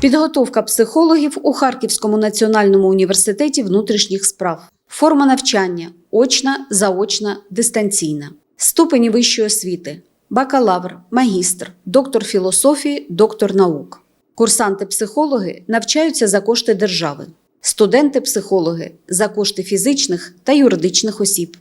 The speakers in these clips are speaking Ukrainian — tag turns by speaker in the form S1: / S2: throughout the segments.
S1: Підготовка психологів у Харківському національному університеті внутрішніх справ. Форма навчання очна, заочна, дистанційна. Ступені вищої освіти: бакалавр, магістр, доктор філософії, доктор наук. Курсанти-психологи навчаються за кошти держави. Студенти-психологи за кошти фізичних та юридичних осіб.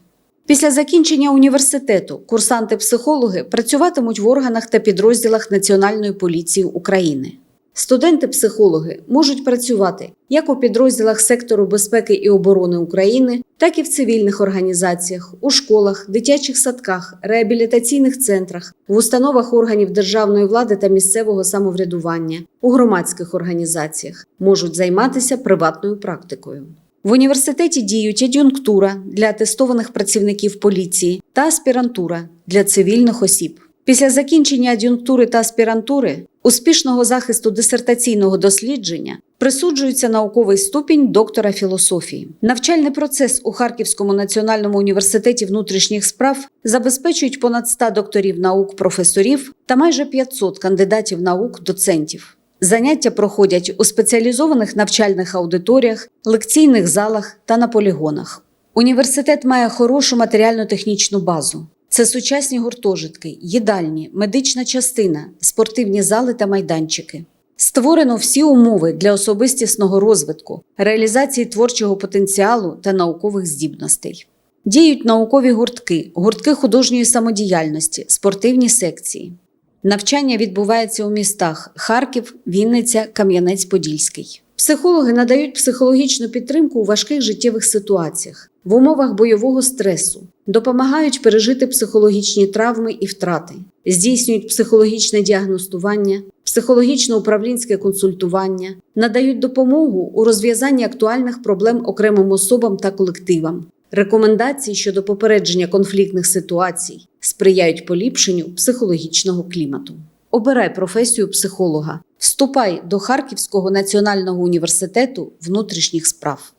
S1: Після закінчення університету курсанти-психологи працюватимуть в органах та підрозділах Національної поліції України. Студенти-психологи можуть працювати як у підрозділах сектору безпеки і оборони України, так і в цивільних організаціях, у школах, дитячих садках, реабілітаційних центрах, в установах органів державної влади та місцевого самоврядування, у громадських організаціях, можуть займатися приватною практикою. В університеті діють ад'юнктура для атестованих працівників поліції та аспірантура для цивільних осіб. Після закінчення ад'юнктури та аспірантури успішного захисту дисертаційного дослідження присуджується науковий ступінь доктора філософії. Навчальний процес у Харківському національному університеті внутрішніх справ забезпечують понад 100 докторів наук, професорів та майже 500 кандидатів наук, доцентів. Заняття проходять у спеціалізованих навчальних аудиторіях, лекційних залах та на полігонах. Університет має хорошу матеріально-технічну базу. Це сучасні гуртожитки, їдальні, медична частина, спортивні зали та майданчики. Створено всі умови для особистісного розвитку, реалізації творчого потенціалу та наукових здібностей. Діють наукові гуртки, гуртки художньої самодіяльності, спортивні секції. Навчання відбувається у містах Харків, Вінниця, Кам'янець-Подільський. Психологи надають психологічну підтримку у важких життєвих ситуаціях, в умовах бойового стресу, допомагають пережити психологічні травми і втрати, здійснюють психологічне діагностування, психологічно-управлінське консультування, надають допомогу у розв'язанні актуальних проблем окремим особам та колективам, рекомендації щодо попередження конфліктних ситуацій, сприяють поліпшенню психологічного клімату. Обирай професію психолога. Вступай до Харківського національного університету внутрішніх справ.